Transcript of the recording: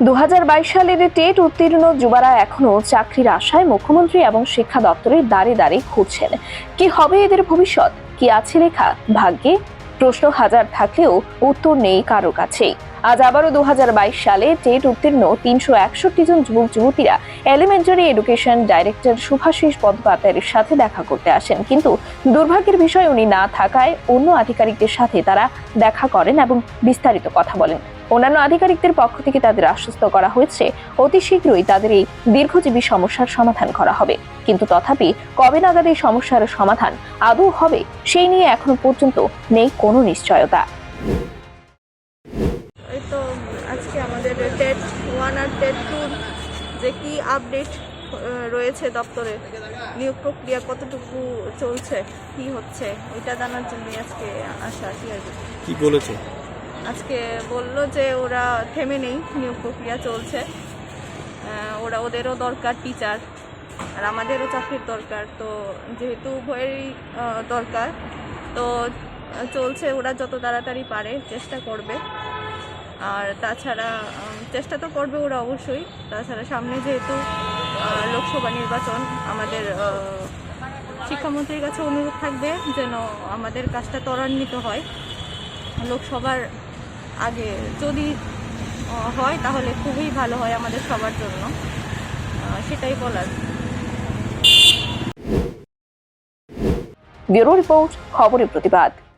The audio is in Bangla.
দু সালের টেট উত্তীর্ণ যুবারা এখনও চাকরির আশায় মুখ্যমন্ত্রী এবং শিক্ষা দপ্তরের দাঁড়ে দাঁড়িয়ে খুঁজছেন কি হবে এদের ভবিষ্যৎ? কি আছে লেখা? ভাগ্যে প্রশ্ন হাজার থাকলেও উত্তর নেই কারও কাছেই। আজ আবারও দু হাজার বাইশ সালে টেট উত্তীর্ণ তিনশো একষট্টি জন যুবক যুবতীরা এলিমেন্টারি এডুকেশন ডাইরেক্টর শুভাশিস বন্দ্যোপাধ্যায়ের সাথে দেখা করতে আসেন। কিন্তু দুর্ভাগ্যের বিষয়, উনি না থাকায় অন্য আধিকারিকদের সাথে তারা দেখা করেন এবং বিস্তারিত কথা বলেন। অন্যান্য আধিকারিকদের পক্ষ থেকে তাদের আশ্বস্ত করা হয়েছে, অতি শীঘ্রই তাদের এই দীর্ঘজীবী সমস্যার সমাধান করা হবে। কিন্তু তথাপি কবে নাগাদ এই সমস্যার সমাধান আদৌ হবে, সেই নিয়ে এখনও পর্যন্ত নেই কোনো নিশ্চয়তা। আজকে আমাদের টেট ওয়ান আর টেট টুর যে কি আপডেট রয়েছে দপ্তরে নিয়োগ প্রক্রিয়া কতটুকু চলছে কি হচ্ছে ওইটা জানার জন্যই আজকে আসা কি আর। কি। বলেছে? আজকে বলল যে ওরা থেমে নেই নিয়োগ প্রক্রিয়া চলছে। ওরা ওদেরও দরকার টিচার আর আমাদেরও চাকরির দরকার। তো যেহেতু উভয়েরই দরকার তো চলছে ওরা যত তাড়াতাড়ি পারে চেষ্টা করবে। আর তাছাড়া চেষ্টা তো করবে ওরা অবশ্যই। তাছাড়া সামনে যেহেতু লোকসভা নির্বাচন, আমাদের শিক্ষামন্ত্রীর কাছে অনুরোধ থাকবে যেন আমাদের কাজটা ত্বরান্বিত হয়। লোকসভার আগে যদি হয় তাহলে খুবই ভালো হয় আমাদের সবার জন্য। সেটাই বলার। ব্যুরো রিপোর্ট, খবরের প্রতিবাদ।